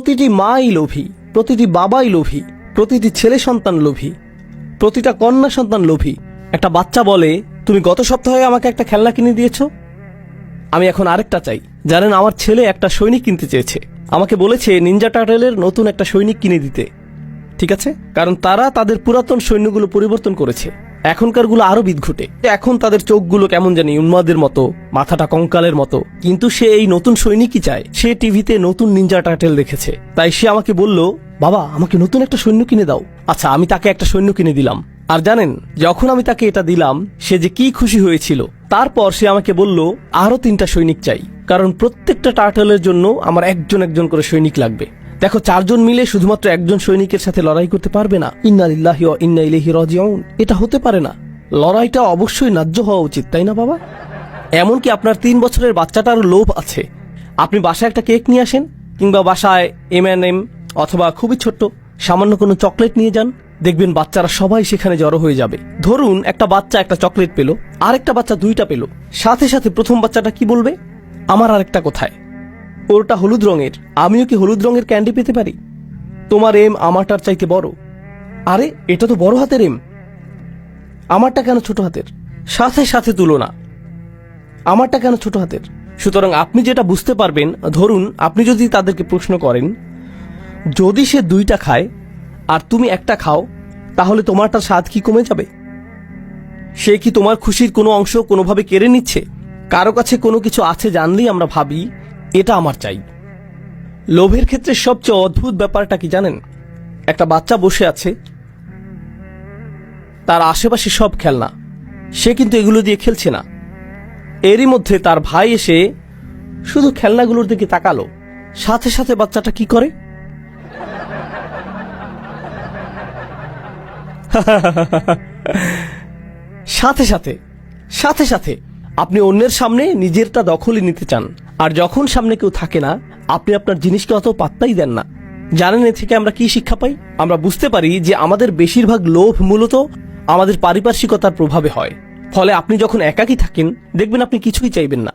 প্রতিটি মাই লোভী, প্রতিটি বাবাই লোভী, প্রতিটি ছেলে সন্তান লোভী, প্রতিটা কন্যা সন্তান লোভী। একটা বাচ্চা বলে, তুমি গত সপ্তাহে আমাকে একটা খেলনা কিনে দিয়েছ? আমি এখন আরেকটা চাই। জানেন, আমার ছেলে একটা সৈনিক কিনতে চেয়েছে। আমাকে বলেছে, নিনজা টাটেলের নতুন একটা সৈনিক কিনে দিতে। ঠিক আছে? কারণ তারা তাদের পুরাতন সৈন্যগুলো পরিবর্তন করেছে। এখনকারগুলো আরও বিদঘুটে। এখন তাদের চোখগুলো কেমন জানি উন্মাদের মতো, মাথাটা কঙ্কালের মতো। কিন্তু সে এই নতুন সৈনিকই চায়। সে টিভিতে নতুন নিনজা টার্টেল দেখেছে। তাই সে আমাকে বলল, বাবা, আমাকে নতুন একটা সৈন্য কিনে দাও। আচ্ছা আমি তাকে একটা সৈন্য কিনে দিলাম। আর জানেন, যখন আমি তাকে এটা দিলাম, সে যে কি খুশি হয়েছিল, তারপর সে আমাকে বলল, আরও তিনটা সৈনিক চাই। কারণ প্রত্যেকটা টার্টলের জন্য আমার একজন একজন করে সৈনিক লাগবে। দেখো, চারজন মিলে শুধুমাত্র একজন সৈনিকের সাথে লড়াই করতে পারবে না। ইন্না লিল্লাহি ওয়া ইন্না ইলাইহি রাজিউন। এটা হতে পারে না। লড়াইটা অবশ্যই ন্যায্য হওয়া উচিত, তাই না বাবা? এমনকি আপনার তিন বছরের বাচ্চাটারও লোভ আছে। আপনি বাসায় একটা কেক নিয়ে আসেন, কিংবা বাসায় এম এন এম অথবা খুবই ছোট্ট, সামান্য কোনো চকলেট নিয়ে যান, দেখবেন বাচ্চারা সবাই সেখানে জড়ো হয়ে যাবে। ধরুন, একটা বাচ্চা একটা চকলেট পেল, আরেকটা বাচ্চা দুইটা পেল। সাথে সাথে প্রথম বাচ্চাটা কি বলবে? আমার আরেকটা কোথায়? ওরটা হলুদ রঙের। আমিও কি হলুদ রঙের ক্যান্ডি পেতে পারি? তোমার এম আমারটার চাইতে বড়। আরে, এটা তো বড় হাতের এম। আমারটা কেন ছোট হাতের? সাথে সাথে তুলনা আমারটা কেন ছোট হাতের? সুতরাং আপনি যেটা বুঝতে পারবেন, ধরুন আপনি যদি তাদেরকে প্রশ্ন করেন, যদি সে দুইটা খায় আর তুমি একটা খাও, তাহলে তোমারটার স্বাদ কি কমে যাবে? সে কি তোমার খুশির কোনো অংশ কোনোভাবে কেড়ে নিচ্ছে? কারও কাছে কোনো কিছু আছে জানলেই আমরা ভাবি এটা আমার চাই। লোভের ক্ষেত্রে সবচেয়ে অদ্ভুত ব্যাপারটা কি জানেন? একটা বাচ্চা বসে আছে, তার আশেপাশে সব খেলনা। সে কিন্তু এগুলো দিয়ে খেলছে না। এরই মধ্যে তার ভাই এসে শুধু খেলনাগুলোর দিকে তাকালো। সাথে সাথে বাচ্চাটা কি করে? সাথে সাথে সাথে সাথে আপনি অন্যের সামনে নিজেরটা দখলই নিতে চান। আর যখন সামনে কেউ থাকে না, আপনি আপনার জিনিসকে অত পাত্তাই দেন না। জানেন এ থেকে আমরা কি শিক্ষা পাই? আমরা বুঝতে পারি যে আমাদের বেশিরভাগ লোভ মূলত আমাদের পারিপার্শ্বিকতার প্রভাবে হয়। ফলে আপনি যখন একাকি থাকেন, দেখবেন আপনি কিছুই চাইবেন না।